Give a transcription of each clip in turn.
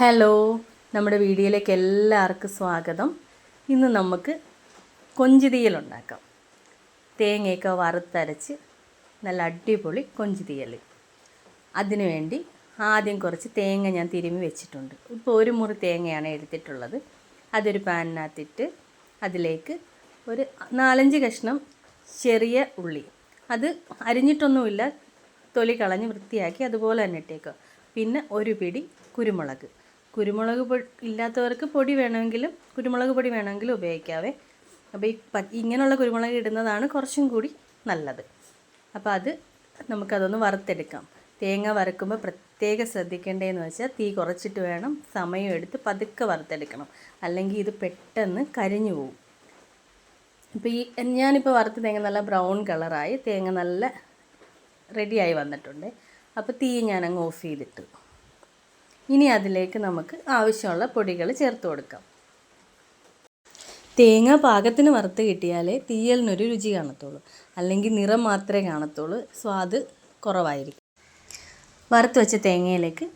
Hello നമ്മുടെ വീഡിയോയിലേക്ക് എല്ലാവർക്കും സ്വാഗതം. ഇന്ന് നമുക്ക് കൊഞ്ചുതീയൽ ഉണ്ടാക്കാം. തേങ്ങയൊക്കെ വറുത്തരച്ച് നല്ല അടിപൊളി കൊഞ്ചുതീയൽ. അതിനുവേണ്ടി വേണ്ടി ആദ്യം കുറച്ച് തേങ്ങ ഞാൻ തിരുമ്മി വെച്ചിട്ടുണ്ട്. ഇപ്പോൾ ഒരു മുറി തേങ്ങയാണ് എടുത്തിട്ടുള്ളത്. അതൊരു പാനിനകത്തിട്ട് അതിലേക്ക് ഒരു നാലഞ്ച് കഷ്ണം ചെറിയ ഉള്ളി. അത് അരിഞ്ഞിട്ടൊന്നുമില്ല. തൊലി കളഞ്ഞ് വൃത്തിയാക്കി അതുപോലെ തന്നെ ഇട്ടേക്കുക. പിന്നെ ഒരു പിടി കുരുമുളക്. കുരുമുളക് പൊടി ഇല്ലാത്തവർക്ക് പൊടി വേണമെങ്കിലും കുരുമുളക് പൊടി വേണമെങ്കിലും ഉപയോഗിക്കാവേ. അപ്പോൾ ഈ ഇങ്ങനെയുള്ള കുരുമുളക് ഇടുന്നതാണ് കുറച്ചും കൂടി നല്ലത്. അപ്പോൾ അത് നമുക്കതൊന്ന് വറുത്തെടുക്കാം. തേങ്ങ വറുക്കുമ്പോൾ പ്രത്യേകം ശ്രദ്ധിക്കേണ്ടതെന്ന് വെച്ചാൽ തീ കുറച്ചിട്ട് വേണം സമയം എടുത്ത് പതുക്കെ വറുത്തെടുക്കണം. അല്ലെങ്കിൽ ഇത് പെട്ടെന്ന് കരിഞ്ഞു പോകും ഇപ്പോൾ ഈ ഞാനിപ്പോൾ വറുത്ത തേങ്ങ നല്ല ബ്രൗൺ കളറായി തേങ്ങ നല്ല റെഡിയായി വന്നിട്ടുണ്ട്. അപ്പോൾ തീ ഞാൻ അങ്ങ് ഓഫ് ചെയ്തിട്ട്. ഇനി അതിലേക്ക് നമുക്ക് ആവശ്യമുള്ള പൊടികൾ ചേർത്ത് കൊടുക്കാം. തേങ്ങ പാകത്തിന് വറുത്ത് കിട്ടിയാലേ തീയലിനൊരു രുചി കാണത്തുള്ളൂ. അല്ലെങ്കിൽ നിറം മാത്രമേ കാണത്തുള്ളൂ. സ്വാദ് കുറവായിരിക്കും. വറുത്ത് വെച്ച തേങ്ങയിലേക്ക്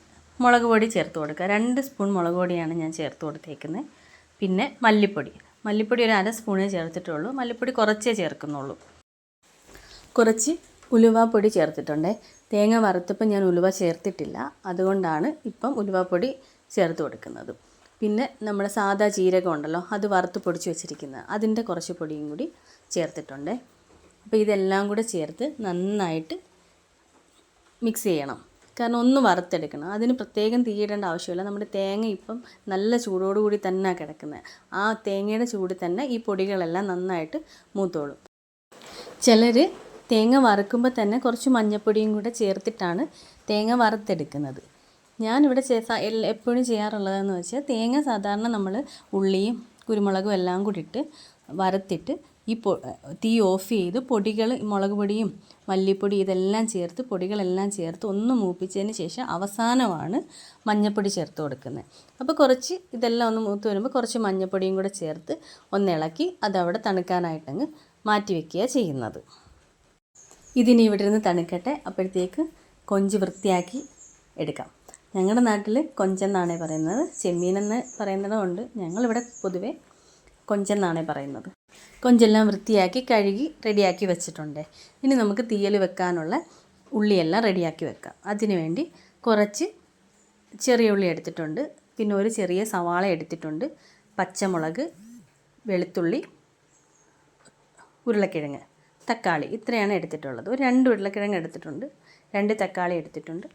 മുളക് പൊടി ചേർത്ത് കൊടുക്കുക. രണ്ട് സ്പൂൺ മുളക് പൊടിയാണ് ഞാൻ ചേർത്ത് കൊടുത്തേക്കുന്നത്. പിന്നെ മല്ലിപ്പൊടി. മല്ലിപ്പൊടി ഒരു അര സ്പൂണേ ചേർത്തിട്ടുള്ളൂ. മല്ലിപ്പൊടി കുറച്ചേ ചേർക്കുന്നുള്ളൂ. കുറച്ച് ഉലുവാപ്പൊടി ചേർത്തിട്ടുണ്ട്. തേങ്ങ വറുത്തപ്പോൾ ഞാൻ ഉലുവ ചേർത്തിട്ടില്ല. അതുകൊണ്ടാണ് ഇപ്പം ഉലുവപ്പൊടി ചേർത്ത് കൊടുക്കുന്നത്. പിന്നെ നമ്മുടെ സാദാ ജീരകം ഉണ്ടല്ലോ അത് വറുത്ത് പൊടിച്ച് വെച്ചിരിക്കുന്നത്. അതിന്റെ കുറച്ച് പൊടിയും കൂടി ചേർത്തിട്ടുണ്ട്. അപ്പോൾ ഇതെല്ലാം കൂടെ ചേർത്ത് നന്നായിട്ട് മിക്സ് ചെയ്യണം. കാരണം ഒന്ന് വറുത്തെടുക്കണം. അതിന് പ്രത്യേകം തീയിടേണ്ട ആവശ്യമില്ല. നമ്മുടെ തേങ്ങ ഇപ്പം നല്ല ചൂടോടുകൂടി തന്നെ കിടക്കുന്നത് ആ തേങ്ങയുടെ ചൂടിൽ തന്നെ ഈ പൊടികളെല്ലാം നന്നായിട്ട് മൂത്തോളും. ചിലർ തേങ്ങ വറുക്കുമ്പോൾ തന്നെ കുറച്ച് മഞ്ഞപ്പൊടിയും കൂടെ ചേർത്തിട്ടാണ് തേങ്ങ വറുത്തെടുക്കുന്നത്. ഞാനിവിടെ ചേ എപ്പോഴും ചെയ്യാറുള്ളതെന്ന് വെച്ചാൽ തേങ്ങ സാധാരണ നമ്മൾ ഉള്ളിയും കുരുമുളകും എല്ലാം കൂടി ഇട്ട് വറുത്തിട്ട് ഈ പൊ തീ ഓഫ് ചെയ്ത് പൊടികൾ മുളക് പൊടിയും മല്ലിപ്പൊടി ഇതെല്ലാം ചേർത്ത് പൊടികളെല്ലാം ചേർത്ത് ഒന്ന് മൂപ്പിച്ചതിന് ശേഷം അവസാനമാണ് മഞ്ഞൾപ്പൊടി ചേർത്ത് കൊടുക്കുന്നത്. അപ്പോൾ കുറച്ച് ഇതെല്ലാം ഒന്ന് മൂത്ത് വരുമ്പോൾ കുറച്ച് മഞ്ഞൾപ്പൊടിയും കൂടെ ചേർത്ത് ഒന്ന് ഇളക്കി അതവിടെ തണുക്കാനായിട്ടങ്ങ് മാറ്റി വയ്ക്കുക ചെയ്യുന്നത്. ഇതിനി ഇവിടെ നിന്ന് തണുക്കട്ടെ. അപ്പോഴത്തേക്ക് കൊഞ്ച് വൃത്തിയാക്കി എടുക്കാം. ഞങ്ങളുടെ നാട്ടിൽ കൊഞ്ചെന്നാണേ പറയുന്നത്. ചെമ്മീനെന്ന് പറയുന്നതുകൊണ്ട് ഞങ്ങളിവിടെ പൊതുവെ കൊഞ്ചെന്നാണേ പറയുന്നത്. കൊഞ്ചെല്ലാം വൃത്തിയാക്കി കഴുകി റെഡിയാക്കി വെച്ചിട്ടുണ്ട്. ഇനി നമുക്ക് തീയൽ വെക്കാനുള്ള ഉള്ളിയെല്ലാം റെഡിയാക്കി വെക്കാം. അതിനു വേണ്ടി കുറച്ച് ചെറിയ ഉള്ളി എടുത്തിട്ടുണ്ട്. പിന്നെ ഒരു ചെറിയ സവാള എടുത്തിട്ടുണ്ട്. പച്ചമുളക് വെളുത്തുള്ളി ഉരുളക്കിഴങ്ങ്. തക്കാളി ഇത്രയാണ് എടുത്തിട്ടുള്ളത്. ഒരു രണ്ട് ഉരുളക്കിഴങ്ങ് എടുത്തിട്ടുണ്ട്. രണ്ട് തക്കാളി എടുത്തിട്ടുണ്ട്.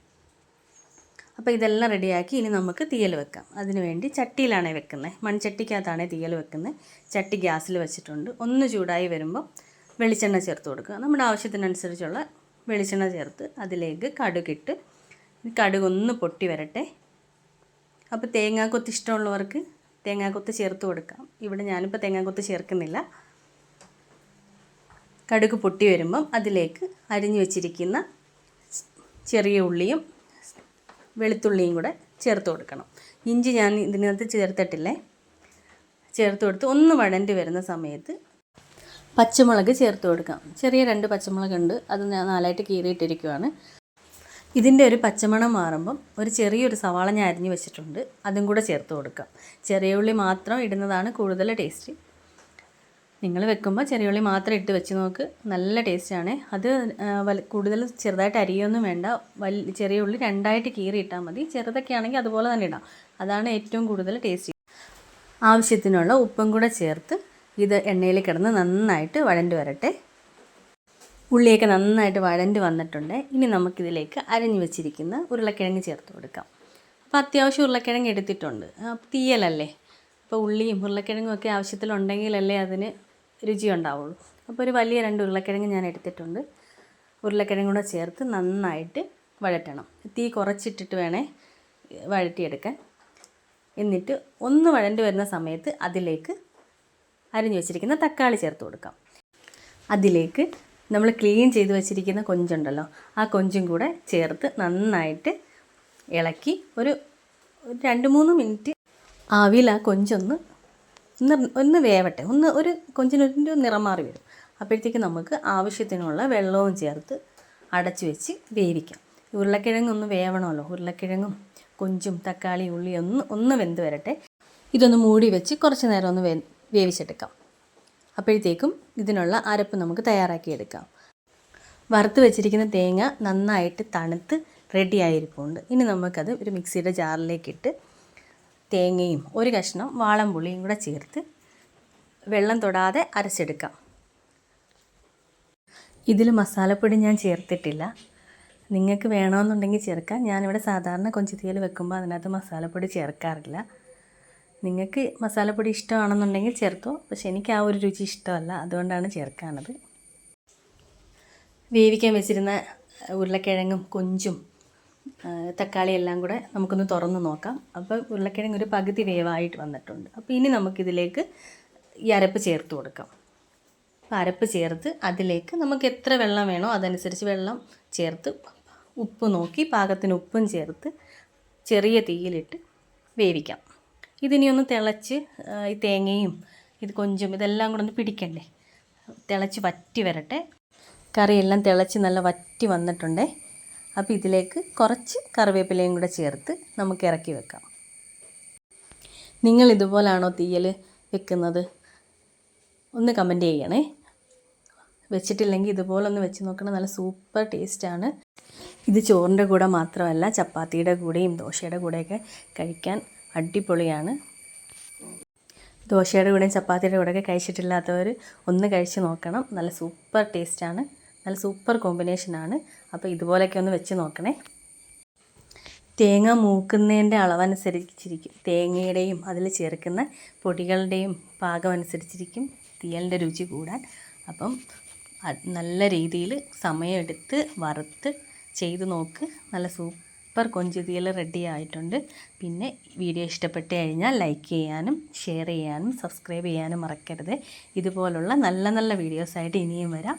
അപ്പോൾ ഇതെല്ലാം റെഡിയാക്കി ഇനി നമുക്ക് തീയൽ വെക്കാം. അതിന് വേണ്ടി ചട്ടിയിലാണ് വെക്കുന്നത്. മൺചട്ടിക്കകത്താണ് തീയൽ വെക്കുന്നത്. ചട്ടി ഗ്യാസിൽ വെച്ചിട്ടുണ്ട്. ഒന്ന് ചൂടായി വരുമ്പോൾ വെളിച്ചെണ്ണ ചേർത്ത് കൊടുക്കുക. നമ്മുടെ ആവശ്യത്തിനനുസരിച്ചുള്ള വെളിച്ചെണ്ണ ചേർത്ത് അതിലേക്ക് കടുകിട്ട് കടുക് ഒന്ന് പൊട്ടി വരട്ടെ. അപ്പോൾ തേങ്ങാക്കൊത്ത് ഇഷ്ടമുള്ളവർക്ക് തേങ്ങാക്കൊത്ത് ചേർത്ത് കൊടുക്കാം. ഇവിടെ ഞാനിപ്പോൾ തേങ്ങാക്കൊത്ത് ചേർക്കുന്നില്ല. കടുക് പൊട്ടി വരുമ്പം അതിലേക്ക് അരിഞ്ഞു വെച്ചിരിക്കുന്ന ചെറിയ ഉള്ളിയും വെളുത്തുള്ളിയും കൂടെ ചേർത്ത് കൊടുക്കണം. ഇഞ്ചി ഞാൻ ഇതിനകത്ത് ചേർത്തിട്ടില്ലേ? ചേർത്ത് കൊടുത്ത് ഒന്ന് വഴണ്ടി വരുന്ന സമയത്ത് പച്ചമുളക് ചേർത്ത് കൊടുക്കാം. ചെറിയ രണ്ട് പച്ചമുളക് ഉണ്ട്. അത് ഞാൻ നാലായിട്ട് കീറിയിട്ടിരിക്കുവാണ്. ഇതിന്റെ ഒരു പച്ചമണം മാറുമ്പം ഒരു ചെറിയൊരു സവാള ഞാൻ അരിഞ്ഞു വെച്ചിട്ടുണ്ട്. അതും കൂടെ ചേർത്ത് കൊടുക്കാം. ചെറിയ ഉള്ളി മാത്രം ഇടുന്നതാണ് കൂടുതൽ ടേസ്റ്റ്. നിങ്ങൾ വെക്കുമ്പോൾ ചെറിയ ഉള്ളി മാത്രം ഇട്ട് വെച്ച് നോക്ക്. നല്ല ടേസ്റ്റാണ് അത് കൂടുതൽ ചെറുതായിട്ട് അരിയൊന്നും വേണ്ട. വലിയ ചെറിയ ഉള്ളി രണ്ടായിട്ട് കീറി ഇട്ടാൽ മതി. ചെറുതൊക്കെ ആണെങ്കിൽ അതുപോലെ തന്നെ ഇടാം. അതാണ് ഏറ്റവും കൂടുതൽ ടേസ്റ്റ് ആവശ്യത്തിനുള്ള ഉപ്പും കൂടെ ചേർത്ത് ഇത് എണ്ണയിൽ കിടന്ന് നന്നായിട്ട് വഴണ്ട് വരട്ടെ. ഉള്ളിയൊക്കെ നന്നായിട്ട് വഴണ്ട് വന്നിട്ടുണ്ട്. ഇനി നമുക്കിതിലേക്ക് അരഞ്ഞു വെച്ചിരിക്കുന്ന ഉരുളക്കിഴങ്ങ് ചേർത്ത് കൊടുക്കാം. അപ്പോൾ അത്യാവശ്യം ഉരുളക്കിഴങ്ങ് എടുത്തിട്ടുണ്ട്. തീയലല്ലേ? അപ്പോൾ ഉള്ളിയും ഉരുളക്കിഴങ്ങും ഒക്കെ ആവശ്യത്തിലുണ്ടെങ്കിലല്ലേ അതിന് രുചി ഉണ്ടാവുള്ളൂ അപ്പോൾ ഒരു വലിയ രണ്ട് ഉരുളക്കിഴങ്ങ് ഞാൻ എടുത്തിട്ടുണ്ട്. ഉരുളക്കിഴങ്ങ് കൂടെ ചേർത്ത് നന്നായിട്ട് വഴറ്റണം. തീ കുറച്ചിട്ടിട്ട് വേണേ വഴറ്റിയെടുക്കാൻ. എന്നിട്ട് ഒന്ന് വഴണ്ടി വരുന്ന സമയത്ത് അതിലേക്ക് അരിഞ്ഞു വെച്ചിരിക്കുന്ന തക്കാളി ചേർത്ത് കൊടുക്കാം. അതിലേക്ക് നമ്മൾ ക്ലീൻ ചെയ്ത് വെച്ചിരിക്കുന്ന കൊഞ്ചുണ്ടല്ലോ ആ കൊഞ്ചും കൂടെ ചേർത്ത് നന്നായിട്ട് ഇളക്കി ഒരു രണ്ട് മൂന്ന് മിനിറ്റ് ആവിയിൽ ആ കൊഞ്ചൊന്ന് ഒന്ന് ഒന്ന് വേവട്ടെ. ഒന്ന് ഒരു കൊഞ്ചിനൊരു നിറം മാറി വരും. അപ്പോഴത്തേക്ക് നമുക്ക് ആവശ്യത്തിനുള്ള വെള്ളവും ചേർത്ത് അടച്ചു വെച്ച് വേവിക്കാം. ഉരുളക്കിഴങ്ങ് ഒന്ന് വേവണമല്ലോ. ഉരുളക്കിഴങ്ങും കൊഞ്ചും തക്കാളി ഉള്ളി ഒന്ന് ഒന്ന് വെന്ത് വരട്ടെ. ഇതൊന്ന് മൂടി വെച്ച് കുറച്ച് നേരം ഒന്ന് വേ വേവിച്ചെടുക്കാം. അപ്പോഴത്തേക്കും ഇതിനുള്ള അരപ്പ് നമുക്ക് തയ്യാറാക്കിയെടുക്കാം വറുത്ത് വെച്ചിരിക്കുന്ന തേങ്ങ നന്നായിട്ട് തണുത്ത് റെഡി ആയിരിപ്പുണ്ട്. ഇനി നമുക്കത് ഒരു മിക്സിയുടെ ജാറിലേക്കിട്ട് തേങ്ങയും ഒരു കഷ്ണം വാളംപുളിയും കൂടെ ചേർത്ത് വെള്ളം തൊടാതെ അരച്ചെടുക്കാം. ഇതിൽ മസാലപ്പൊടി ഞാൻ ചേർത്തിട്ടില്ല. നിങ്ങൾക്ക് വേണമെന്നുണ്ടെങ്കിൽ ചേർക്കാം. ഞാനിവിടെ സാധാരണ കൊഞ്ചുതീയൽ വെക്കുമ്പോൾ അതിനകത്ത് മസാലപ്പൊടി ചേർക്കാറില്ല. നിങ്ങൾക്ക് മസാലപ്പൊടി ഇഷ്ടമാണെന്നുണ്ടെങ്കിൽ ചേർത്തോ. പക്ഷെ എനിക്ക് ആ ഒരു രുചി ഇഷ്ടമല്ല. അതുകൊണ്ടാണ് ചേർക്കാനത് വേവിക്കാൻ വെച്ചിരുന്ന ഉരുളക്കിഴങ്ങും കൊഞ്ചും തക്കാളി എല്ലാം കൂടെ നമുക്കൊന്ന് തുറന്ന് നോക്കാം. അപ്പോൾ ഉരുളക്കിഴങ്ങ് ഒരു പകുതി വേവായിട്ട് വന്നിട്ടുണ്ട്. അപ്പോൾ ഇനി നമുക്കിതിലേക്ക് ഈ അരപ്പ് ചേർത്ത് കൊടുക്കാം. അപ്പോൾ അരപ്പ് ചേർത്ത് അതിലേക്ക് നമുക്ക് എത്ര വെള്ളം വേണോ അതനുസരിച്ച് വെള്ളം ചേർത്ത് ഉപ്പ് നോക്കി പാകത്തിന് ഉപ്പും ചേർത്ത് ചെറിയ തീയിലിട്ട് വേവിക്കാം. ഇതിനി ഒന്ന് തിളച്ച് ഈ തേങ്ങയും ഇത് കൊഞ്ചും ഇതെല്ലാം കൂടെ ഒന്ന് പിടിക്കണ്ടേ? തിളച്ച് വറ്റി വരട്ടെ. കറിയെല്ലാം തിളച്ച് നല്ല വറ്റി വന്നിട്ടുണ്ടേ. അപ്പോൾ ഇതിലേക്ക് കുറച്ച് കറിവേപ്പിലയും കൂടെ ചേർത്ത് നമുക്ക് ഇറക്കി വെക്കാം. നിങ്ങൾ ഇതുപോലാണോ തീയൽ വെക്കുന്നത്? ഒന്ന് കമന്റ് ചെയ്യണേ. വെച്ചിട്ടില്ലെങ്കിൽ ഇതുപോലെ ഒന്ന് വെച്ച് നോക്കണം. നല്ല സൂപ്പർ ടേസ്റ്റാണ് ഇത് ചോറിന്റെ കൂടെ മാത്രമല്ല ചപ്പാത്തിയുടെ കൂടെയും ദോശയുടെ കൂടെയൊക്കെ കഴിക്കാൻ അടിപൊളിയാണ്. ദോശയുടെ കൂടെയും ചപ്പാത്തിയുടെ കൂടെയൊക്കെ കഴിച്ചിട്ടില്ലാത്തവർ ഒന്ന് കഴിച്ച് നോക്കണം. നല്ല സൂപ്പർ ടേസ്റ്റാണ് നല്ല സൂപ്പർ കോമ്പിനേഷനാണ് അപ്പോൾ ഇതുപോലെയൊക്കെ ഒന്ന് വെച്ച് നോക്കണേ. തേങ്ങ മൂക്കുന്നതിന്റെ അളവനുസരിച്ചിരിക്കും. തേങ്ങയുടെയും അതിൽ ചേർക്കുന്ന പൊടികളുടെയും പാകം അനുസരിച്ചിരിക്കും തീയലിന്റെ രുചി കൂടാൻ. അപ്പം നല്ല രീതിയിൽ സമയമെടുത്ത് വറുത്ത് ചെയ്ത് നോക്ക്. നല്ല സൂപ്പർ കൊഞ്ച് തീയൽ റെഡി ആയിട്ടുണ്ട്. പിന്നെ വീഡിയോ ഇഷ്ടപ്പെട്ട് കഴിഞ്ഞാൽ ലൈക്ക് ചെയ്യാനും ഷെയർ ചെയ്യാനും സബ്സ്ക്രൈബ് ചെയ്യാനും മറക്കരുത്. ഇതുപോലുള്ള നല്ല നല്ല വീഡിയോസായിട്ട് ഇനിയും വരാം.